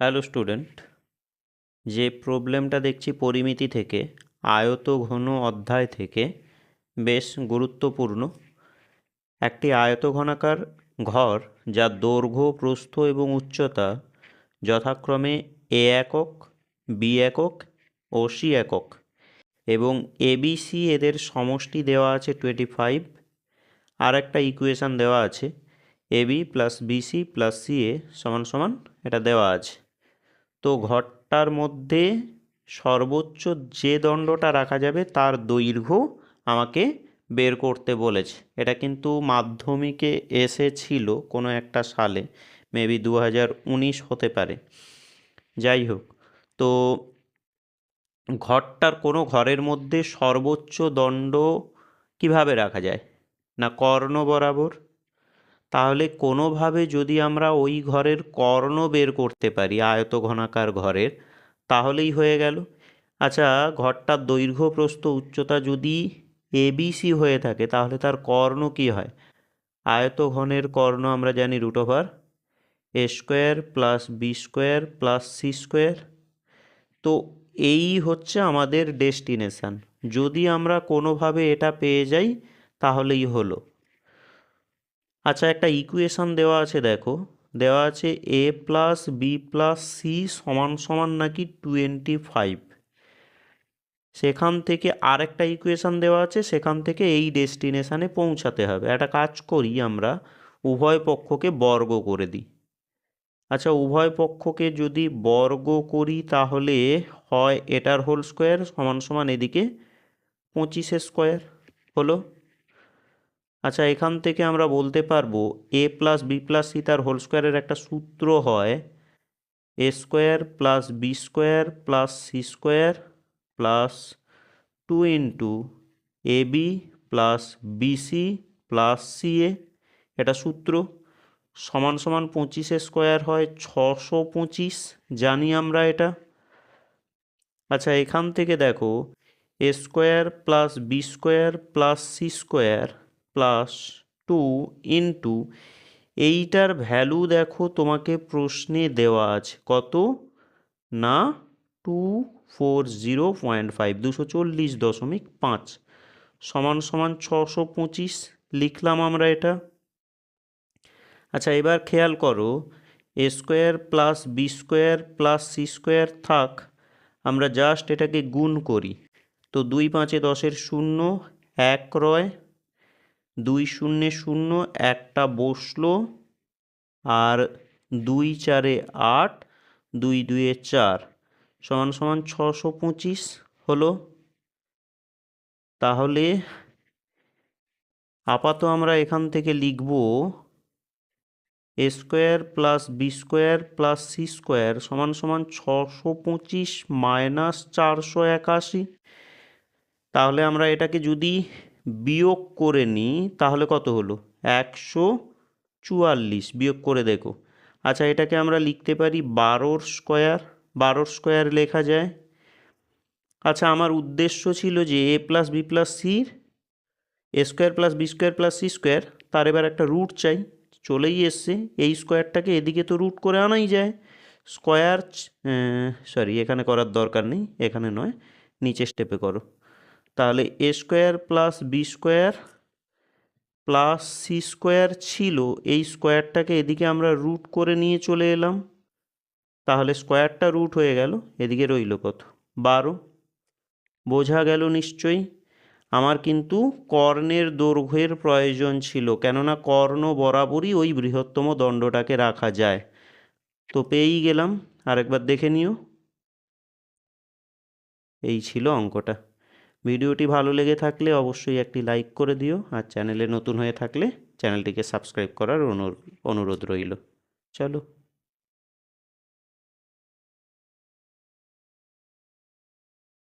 Hello student, যে প্রবলেমটা দেখছি পরিমিতি থেকে, আয়ত ঘন অধ্যায় থেকে, বেশ গুরুত্বপূর্ণ। একটি আয়তঘনাকার ঘর যার দৈর্ঘ্য, প্রস্থ এবং উচ্চতা যথাক্রমে এ একক, বি একক ও সি একক এবং এবিসি এদের সমষ্টি দেওয়া আছে টোয়েন্টি ফাইভ। আর একটা ইকুয়েশান দেওয়া আছে A B plus B C plus C A সমান সমান এটা দেওয়া আছে। তো ঘরটার মধ্যে সর্বোচ্চ যে দণ্ডটা রাখা যাবে তার দৈর্ঘ্য আমাকে বের করতে বলেছে। এটা কিন্তু মাধ্যমিকে এসেছিল কোনো একটা সালে, মেবি দু হাজার উনিশ হতে পারে। যাই হোক, তো ঘরটার কোনো ঘরের মধ্যে সর্বোচ্চ দণ্ড কীভাবে রাখা যায়? না কর্ণ বরাবর? তাহলে কোনোভাবে যদি আমরা ওই ঘরের কর্ণ বের করতে পারি আয়ত ঘনাকার ঘরের, তাহলেই হয়ে গেল। আচ্ছা ঘরটার দৈর্ঘ্য, প্রস্থ, উচ্চতা যদি এবিসি হয়ে থাকে, তাহলে তার কর্ণ কী হয়? আয়ত ঘনের কর্ণ আমরা জানি root over A square plus B square plus C square তো এই হচ্ছে আমাদের ডেস্টিনেশান যদি আমরা কোনোভাবে এটা পেয়ে যাই, তাহলেই হলো। আচ্ছা একটা ইকুয়েশান দেওয়া আছে, দেখো। দেওয়া আছে A plus B plus C সমান সমান নাকি টোয়েন্টি ফাইভ সেখান থেকে আরেকটা ইকুয়েশান দেওয়া আছে, সেখান থেকে এই ডেস্টিনেশানে পৌঁছাতে হবে। একটা কাজ করি আমরা, উভয় পক্ষকে বর্গ করে দিই। আচ্ছা উভয় পক্ষকে যদি বর্গ করি তাহলে হয় এটার হোল স্কোয়ার সমান সমান এদিকে পঁচিশের স্কোয়ার হলো। আচ্ছা এখান থেকে আমরা বলতে পারব A plus B plus C তার হোল স্কোয়ারের একটা সূত্র হয়। A square plus B square plus C square plus two into A B plus B C plus C A, এটা সূত্র। সমান সমান পঁচিশে স্কোয়ার হয় ছশো পঁচিশ, জানি আমরা এটা। আচ্ছা এখান থেকে দেখো, A square plus B square plus C square plus two into এইটার ভ্যালু দেখো তোমাকে প্রশ্নে দেওয়া আছে। কত? না two four zero point five দুশো চল্লিশ দশমিক পাঁচ। সমান সমান ছশো পঁচিশ লিখলাম আমরা এটা। আচ্ছা এবার খেয়াল করো A square plus B square plus C square থাক, আমরা জাস্ট এটাকে গুণ করি। তো দুই পাঁচে দশের শূন্য, এক রয় দুই শূন্য শূন্য একটা বসল আর দুই চারে আট, দুই দুয়ে চার, সমান সমান ছশো পঁচিশ হলো। তাহলে আপাতত আমরা এখান থেকে লিখব A square plus B square plus C square সমান সমান ছশো পঁচিশ মাইনাস চারশো একাশি। তাহলে আমরা এটাকে যদি বিয়োগ করে নিই তাহলে কত হলো? একশো চুয়াল্লিশ। বিয়োগ করে দেখো। আচ্ছা এটাকে আমরা লিখতে পারি বারোর স্কোয়ার। বারোর স্কোয়ার লেখা যায়। আচ্ছা আমার উদ্দেশ্য ছিল যে A plus B plus sir A square plus B square plus C square, তার এবার একটা রুট চাই। চলেই এসছে। এই স্কোয়ারটাকে এদিকে তো রুট করে আনাই যায়। স্কোয়ার সরি, এখানে করার দরকার নেই, এখানে নয়। নিচে স্টেপে করো। তাহলে A square plus B square plus C square ছিল। এই স্কোয়ারটাকে এদিকে আমরা রুট করে নিয়ে চলে এলাম। তাহলে স্কোয়ারটা রুট হয়ে গেল, এদিকে রইল কত? বারো। বোঝা গেল নিশ্চয়ই। আমার কিন্তু কর্ণের দৈর্ঘ্যের প্রয়োজন ছিল, কেননা কর্ণ বরাবরই ওই বৃহত্তম দণ্ডটাকে রাখা যায়। তো পেয়েই গেলাম। আরেকবার দেখে নিও। এই ছিল অঙ্কটা। ভিডিওটি ভালো লেগে থাকলে অবশ্যই একটি লাইক করে দিও আর চ্যানেলে নতুন হয়ে থাকলে চ্যানেলটিকে সাবস্ক্রাইব করার অনুরোধ রইল। চলো।